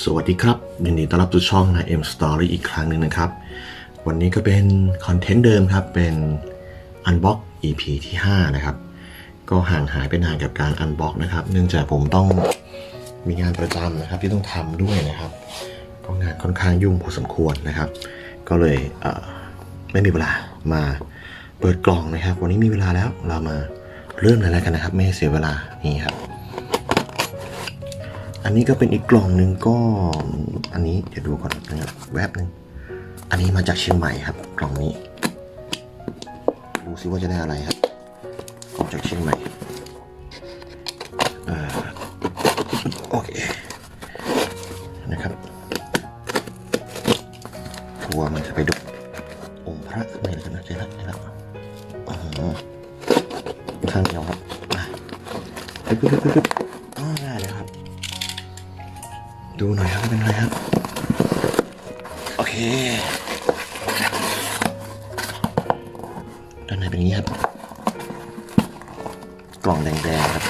สวัสดีครับ ยินดีต้อนรับสู่ช่องนายเอ็มสตอรี่อีกครั้งหนึ่งนะครับ วันนี้ก็เป็นคอนเทนต์เดิมครับ เป็น Unbox EP ที่ 5 นะครับ ก็ห่างหายไปนานกับการ Unbox นะครับ เนื่องจากผมต้องมีงานประจำนะครับที่ต้องทำด้วยนะครับก็งานค่อนข้างยุ่งพอสมควรนะครับ ก็เลยเไม่มีเวลามาเปิดกล่องนะครับ วันนี้มีเวลาแล้วเรามาเริ่มเลยแล้วกันนะครับ ไม่ให้เสียเวลานี่ครับ อันนี้ก็เป็นอีกกล่องหนึ่งก็อันนี้เดี๋ยวดูก่อนนะครับแวบหนึ่งอันนี้มาจากเชียงใหม่ครับ กล่องนี้ดูซิว่าจะได้อะไรครับกล่องจากเชียงใหม่ ด้านในเป็นอย่างนี้ครับ กล่องแดงๆครับ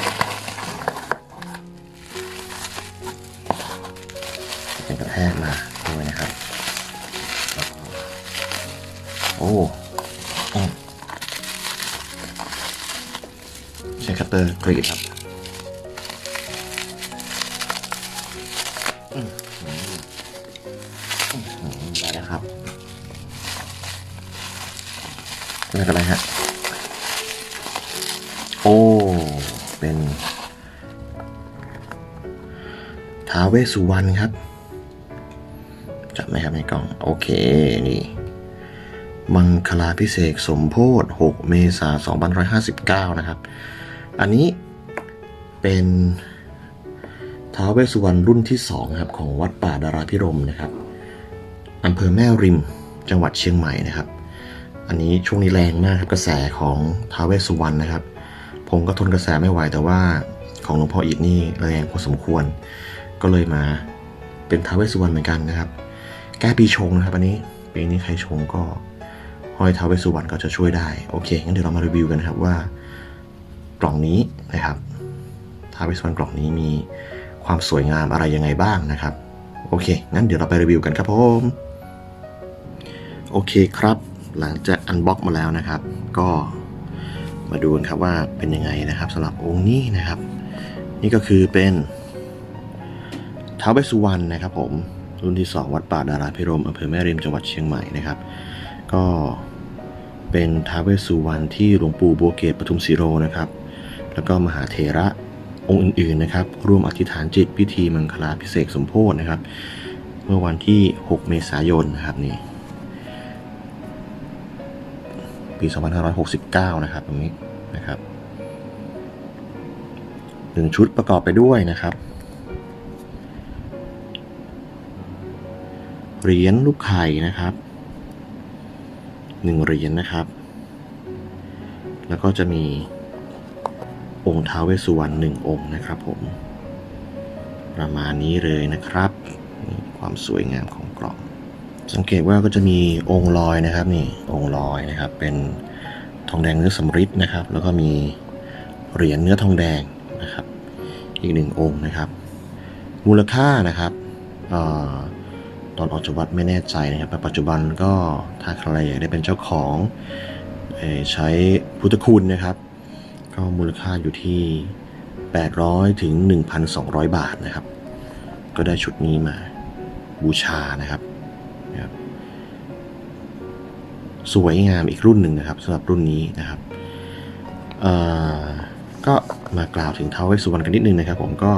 เป็นกระแทกมาด้วยนะครับ โอ้ใช้คัตเตอร์กรีดครับ ไม่เป็นไรฮะ โอ้ เป็นท้าเวสุวรรณครับจับไหมครับในกล่อง โอเค นี่ มังคลาพิเศษสมโพธ6เมษายน2559 นะครับ อันนี้เป็นท้าวเวสุวรรณรุ่นที่ 2 ครับ ของวัดป่าดาราพิรมนะครับอำเภอแม่ริมจังหวัดเชียงใหม่นะครับ อันนี้ช่วงนี้แรงมากครับกระแสของท้าวเวสสุวรรณนะครับ ผมก็ทนกระแสไม่ไหวแต่ว่าของหลวงพ่ออิฐนี่แรงพอสมควร ก็เลยมาเป็นท้าวเวสสุวรรณเหมือนกันนะครับ แก้ปีชงนะครับ อันนี้ปีนี้ใครชงก็ห้อยท้าวเวสสุวรรณก็จะช่วยได้โอเคงั้นเดี๋ยวเรามารีวิวกันนะครับว่ากล่องนี้นะครับท้าวเวสสุวรรณกล่องนี้มีความสวยงามอะไรยังไงบ้างนะครับ โอเคงั้นเดี๋ยวเราไปรีวิวกันครับผมโอเคครับ หลังจากอันบ็อกมาแล้วนะครับ ก็มาดูกันครับว่าเป็นยังไงนะครับสำหรับองค์นี้นะครับ นี่ก็คือเป็นท้าวเวสุวรรณนะครับผมรุ่นที่ 2 วัดป่าดาราพิรมอำเภอแม่ริมจังหวัดเชียงใหม่นะครับ ก็เป็นท้าวเวสุวรรณที่หลวงปู่บัวเกตปทุมศิโรนะครับ แล้วก็มหาเถระองค์อื่นๆนะครับ ร่วมอธิษฐานจิตพิธีมังคลาพิเศษสมโพธินะครับ เมื่อวันที่ 6 เมษายนนะครับนี่ ปี 2569 นะครับตรงนี้นะครับหนึ่งชุดประกอบไปด้วยนะครับเหรียญลูกไข่นะครับหนึ่งเหรียญนะครับ แล้วก็จะมีองค์ท้าวเวสสุวรรณหนึ่งองค์นะครับผม ประมาณนี้เลยนะครับ ความสวยงามของกล่อง สังเกตว่าก็จะมีองค์ลอยนะครับนี่องค์ลอยนะครับ เป็นทองแดงเนื้อสำริดนะครับ แล้วก็มีเหรียญเนื้อทองแดงนะครับ อีกหนึ่งองค์นะครับ มูลค่านะครับออตอนออกจากวัดไม่แน่ใจนะครับแต่ปัจจุบันก็ถ้าใครอยากได้เป็นเจ้าของใช้พุทธคุณนะครับ ก็มูลค่าอยู่ที่ 800 ถึง 1,200 บาทนะครับ ก็ได้ชุดนี้มาบูชานะครับ สวยงามอีกรุ่นหนึ่งนะครับสำหรับรุ่นนี้นะครับก็มากล่าวถึงท้าวเวสสุวรรณกันนิดนึงนะครับ ผมก็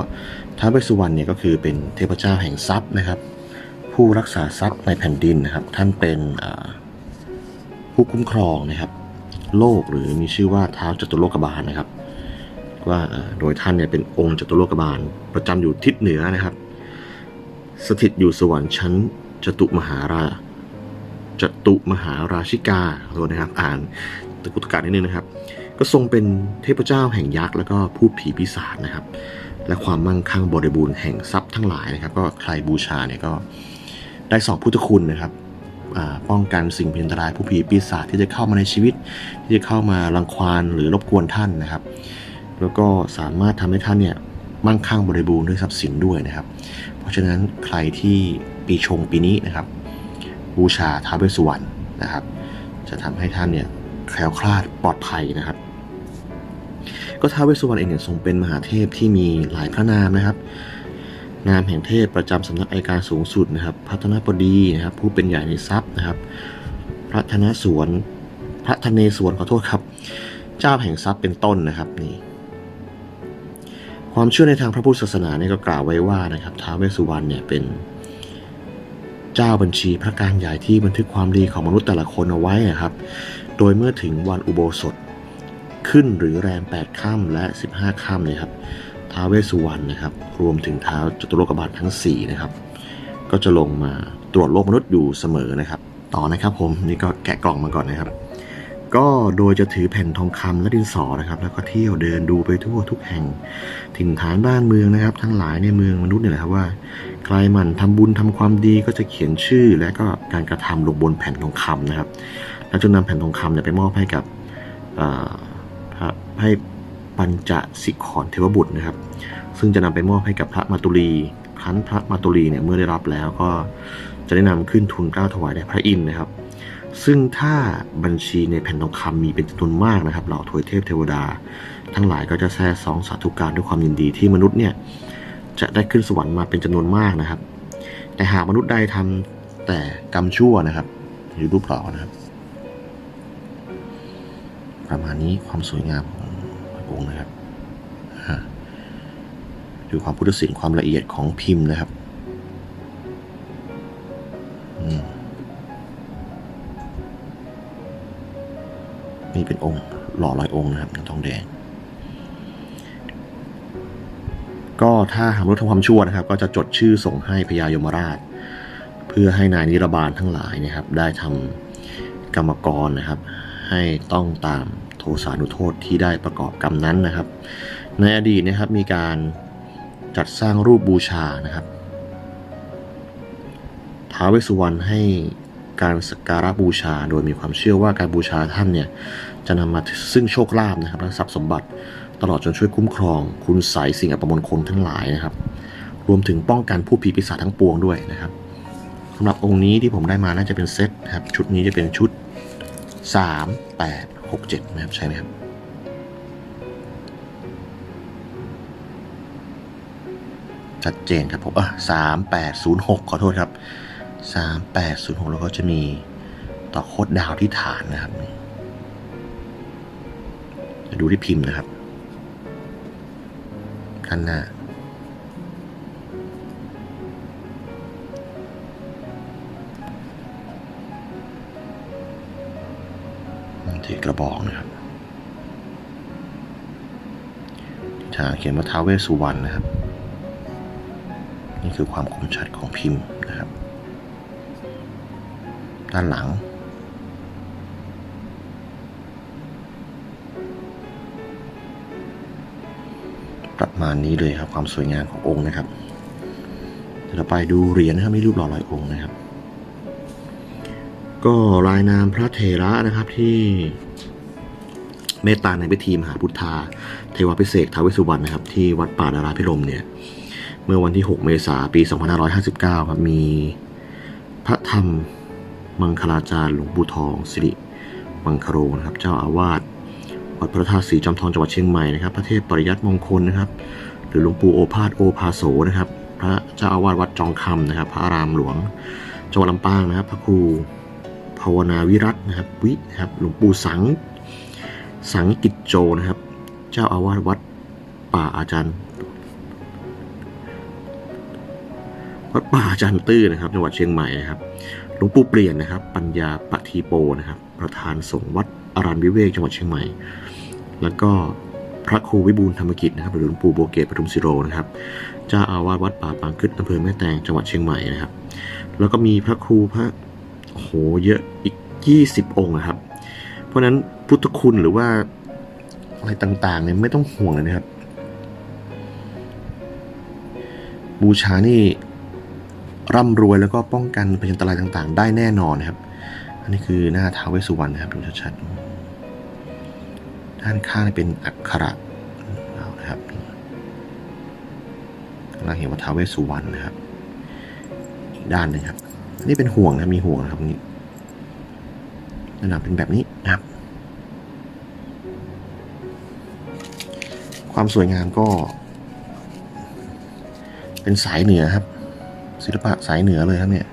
ท้าวเวสสุวรรณเนี่ยก็คือเป็นเทพเจ้าแห่งทรัพย์นะครับ ผู้รักษาทรัพย์ในแผ่นดินนะครับ ท่านเป็นผู้คุ้มครองนะครับ โลกหรือมีชื่อว่าท้าวจตุโลกบาลนะครับ ว่าโดยท่านเนี่ยเป็นองค์จตุโลกบาล ประจำอยู่ทิศเหนือนะครับ สถิตอยู่สวรรค์ชั้นจตุมหารา จตุมหาราชิกาขอโทษนะครับ อ่านตะกุตกานิดนึงนะครับ ก็ทรงเป็นเทพเจ้าแห่งยักษ์แล้วก็พูดผีปีศาจนะครับ และความมั่งคั่งบริบูรณ์แห่งทรัพย์ทั้งหลายนะครับ ก็ใครบูชาเนี่ยก็ได้สองพุทธคุณนะครับป้องกันสิ่งเพียนตรายผู้ผีปีศาจที่จะเข้ามาในชีวิต ที่จะเข้ามารังควานหรือรบกวนท่านนะครับ แล้วก็สามารถทำให้ท่านเนี่ยมั่งคั่งบริบูรณ์ด้วยทรัพย์สินด้วยนะครับ เพราะฉะนั้นใครที่ปีชงปีนี้นะครับ บูชาท้าวเวสสุวรรณนะครับ จะทำให้ท่านเนี่ยแคล้วคลาดปลอดภัยนะครับ ก็ท้าวเวสสุวรรณเองเนี่ยทรงเป็นมหาเทพที่มีหลายพระนามนะครับ นามแห่งเทพประจำสำนักอัยการสูงสุดนะครับพัฒนาบดีนะครับ ผู้เป็นใหญ่ในทรัพย์นะครับ พระธนสวน พระธเนศวรขอโทษครับ เจ้าแห่งทรัพย์เป็นต้นนะครับนี่ความเชื่อในทางพระพุทธศาสนาเนี่ยก็กล่าวไว้ว่านะครับท้าวเวสสุวรรณเนี่ยเป็น เจ้าบัญชีพระการใหญ่ที่บันทึกความดีของมนุษย์แต่ละคนเอาไว้นะครับ โดยเมื่อถึงวันอุโบสถขึ้นหรือแรม 8 ค่ำและ 15 ค่ำเนี่ยครับ ท้าเวสสุวรรณนะครับ รวมถึงท้าวจตุโลกบาลทั้ง 4 นะครับ ก็จะลงมาตรวจโลกมนุษย์อยู่เสมอนะครับ ต่อนะครับผม นี่ก็แกะกล่องมาก่อนนะครับ ก็โดยจะถือแผ่นทองคำและดินสอนะครับ แล้วก็เที่ยวเดินดูไปทั่วทุกแห่งถิ่นฐานบ้านเมืองนะครับ ทั้งหลายในเมืองมนุษย์เนี่ยแหละครับว่าใครหมันทำบุญทำความดีก็จะเขียนชื่อ และก็การกระทำลงบนแผ่นทองคำนะครับ แล้วจะนำแผ่นทองคำเนี่ยไปมอบให้กับพระให้ปัญจสิกขรเทวบุตรนะครับ ซึ่งจะนำไปมอบให้กับพระมาตุลีครั้นพระมาตุลีเนี่ยเมื่อได้รับแล้วก็จะได้นำขึ้นทุนเกล้าถวายแด่พระอินทร์นะครับ ซึ่งถ้าบัญชีในแผ่นทองคำมีเป็นจำนวนมากนะครับเหล่าทวยเทพเทวดา ทั้งหลายก็จะแซ่ซองสาธุการด้วยความยินดีที่มนุษย์เนี่ยจะได้ขึ้นสวรรค์มาเป็นจำนวนมากนะครับ แต่หากมนุษย์ใดทำแต่กรรมชั่วนะครับหรือรูปหล่อนะครับ ประมาณนี้ความสวยงามขององค์นะครับดูความพุทธศิลป์ความละเอียดของพิมพ์นะครับ อืม นี่เป็นองค์หล่อลอยองค์นะครับทองแดง ก็ถ้าหากมนุษย์ทำความชั่วนะครับ ก็จะจดชื่อส่งให้พญายมราช เพื่อให้นายนิรบาลทั้งหลายนะครับ ได้ทำกรรมกรนะครับ ให้ต้องตามโทสานุโทษที่ได้ประกอบกรรมนั้นนะครับ ในอดีตนะครับมีการจัดสร้างรูปบูชานะครับท้าวเวสสุวรรณให้ การสักการะบูชา โดยมีความเชื่อว่าการบูชาท่านเนี่ยจะนำมาซึ่งโชคลาภนะครับและทรัพย์สมบัติตลอดจนช่วยคุ้มครอง คุณใสยสิ่งอัปมงคลทั้งหลายนะครับ รวมถึงป้องกันผู้ผีปีศาจทั้งปวงด้วยนะครับสำหรับองค์นี้ที่ผมได้มาน่าจะเป็นเซตนะครับ ชุดนี้จะเป็นชุด 3 8 6 7นะครับใช่ไหมครับชัดเจนครับผมอะสามแปดศูนย์หกขอโทษครับ สามแปดศูนย์หกแล้วก็จะมีต่อโคดดาวที่ฐานนะครับจะดูที่พิมพ์นะครับด้านหน้าถือกระบอกนะครับทางเขียนว่าท้าเวสุวรรณนะครับ นี่คือความคมชัดของพิมพ์นะครับ ด้านหลัง ประมาณนี้เลยครับความสวยงามขององค์นะครับเดี๋ยวเราไปดูเหรียญนะครับมีรูปหล่อลอยองค์นะครับ ก็รายนามพระเถระนะครับที่เมตตาในพิธีมหาพุทธา เทวพิเศษทาวเวสสุวรรณนะครับ ที่วัดป่าดาราพิรมเนี่ย เมื่อวันที่ 6 เมษายนปี 2559 ครับ มีพระธรรม มังคลาจารย์หลวงปู่ทองสิริมังคโรนะครับเจ้าอาวาสวัดพระธาตุศรีจอมทองจังหวัดเชียงใหม่นะครับ พระเทพปริยัติมงคลนะครับ หรือหลวงปู่โอภาสโอภาโสนะครับ พระเจ้าอาวาสวัดจองคำนะครับ พระอารามหลวงจังหวัดลำปางนะครับ พระครูภาวนาวิรัตนะครับวินะครับหลวงปู่สัง สังกิจโจนะครับ เจ้าอาวาสวัดป่าอาจารย์วัดป่าอาจารย์ตื้อนะครับจังหวัดเชียงใหม่นะครับ วงปู่เปลี่ยนนะครับ ปัญญาปทีโปนะครับ ประธานสงฆ์วัดอารันวิเวกจังหวัดเชียงใหม่ แล้วก็พระครูวิบูลธรรมกิจนะครับหรือหลวงปู่โบเกตปทุมศิโรนะครับเจ้าอาวาสวัดป่าปางคึดอำเภอแม่แตงจังหวัดเชียงใหม่นะครับ แล้วก็มีพระครูพระโอ้โหเยอะอีก 20 องค์นะครับ เพราะฉะนั้นพุทธคุณหรือว่าอะไรต่างๆเนี่ยไม่ต้องห่วงเลยนะครับ บูชานี่ ร่ำรวยแล้วก็ป้องกันพยันตรายต่างๆ ได้แน่นอนนะครับ อันนี้คือหน้าท้าวเวสสุวรรณนะครับดูชัดๆด้านข้างเป็นอักขระนะครับเราเห็นว่าท้าวเวสสุวรรณนะครับด้านนึงครับ นี่เป็นห่วงนะมีห่วงนะครับนี่ด้านหลังเป็นแบบนี้นะครับ ความสวยงามก็ เป็นสายเหนือครับ ศิลปะสายเหนือเลยครับเนี่ย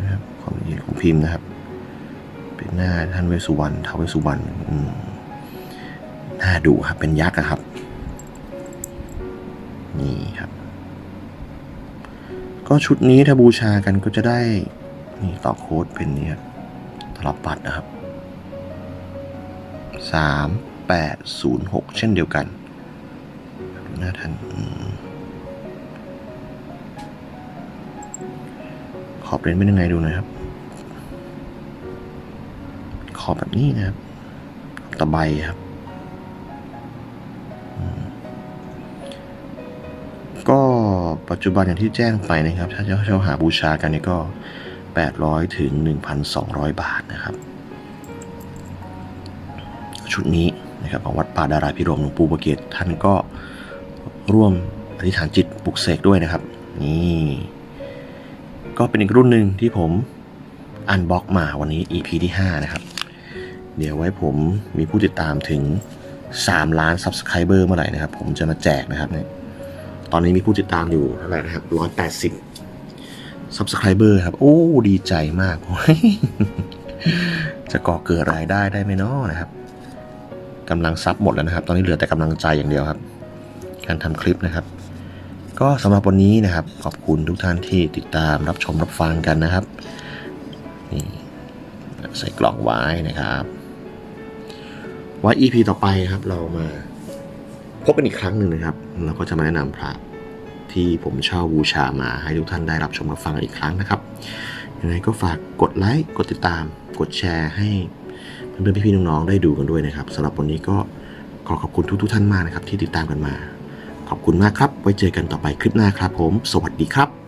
นะครับความละเอียดของพิมพ์นะครับ เป็นหน้าท่านเวสุวรรณท้าวเวสุวรรณอืมน่าดูครับเป็นยักษ์ครับ นี่ครับ ก็ชุดนี้ถ้าบูชากันก็จะได้นี่ต่อโค้ดเป็นนี่ครับตลับปัดนะครับสามแปดศูนย์หกเช่นเดียวกันหน้าท่าน ขอบเลนส์เป็นยังไงดูหน่อยครับ ขอบแบบนี้นะครับ ตะไบครับก็ปัจจุบันอย่างที่แจ้งไปนะครับ ถ้าจะเช่าหาบูชากันนี่ก็ 800 ถึง 1,200 บาทนะครับ ชุดนี้นะครับของวัดป่าดาราพิรมหลวงปู่ประเกตท่านก็ร่วมอธิษฐานจิตปลุกเสกด้วยนะครับ นี่ ก็เป็นอีกรุ่นหนึ่งที่ผมอันบ็อกมาวันนี้ EP ที่ 5 นะครับ เดี๋ยวไว้ผมมีผู้ติดตามถึง 3 ล้าน Subscriber เมื่อไหร่นะครับ ผมจะมาแจกนะครับเนี่ยตอนนี้มีผู้ติดตามอยู่เท่าไหร่นะครับ 180 Subscriber ครับ โอ้ ดีใจมาก จะก่อเกิดรายได้ได้ไหมนาะนะครับกำลังซับหมดแล้วนะครับ ตอนนี้เหลือแต่กำลังใจอย่างเดียวครับ การทำคลิปนะครับ ก็สำหรับวันนี้นะครับ ขอบคุณทุกท่านที่ติดตามรับชมรับฟังกันนะครับนี่ใส่กล่องไว้นะครับไว้ EP ต่อไปครับ เรามาพบกันอีกครั้งหนึ่งนะครับ เราก็จะมาแนะนำพระที่ผมเช่าบูชามาให้ทุกท่านได้รับชมรับฟังอีกครั้งนะครับยังไงก็ฝากกดไลค์กดติดตาม กดแชร์ให้เพื่อนๆพี่ๆน้องๆได้ดูกันด้วยนะครับสำหรับวันนี้ก็ขอขอบคุณทุกๆท่านมากนะครับ ที่ติดตามกันมา ขอบคุณมากครับ ไว้เจอกันต่อไปคลิปหน้าครับผม สวัสดีครับ